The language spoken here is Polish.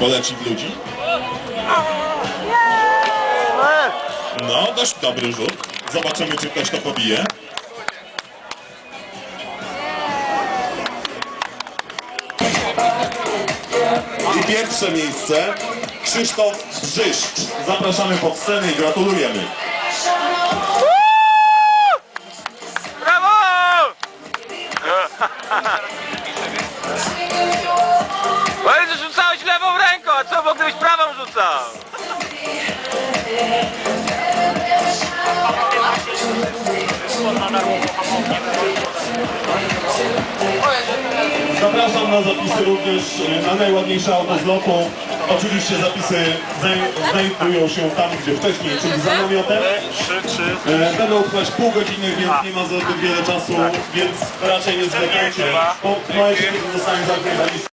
Polecik ludzi. No, dość dobry rzut. Zobaczymy, czy ktoś to pobije. I pierwsze miejsce Krzysztof Brzyszcz. Zapraszamy pod scenę i gratulujemy. Ale że rzucałeś lewą ręką, a co, bo gdybyś prawą rzucał? Zapraszam na zapisy również e, na najładniejsze auto z. Oczywiście zapisy znaj- znajdują się tam, gdzie wcześniej, czyli za namiotem. E, Będą trwać pół godziny, więc nie ma zbyt wiele czasu, więc raczej nie zwlekajcie. Po momencie, kiedy zostanie zamknięta lista.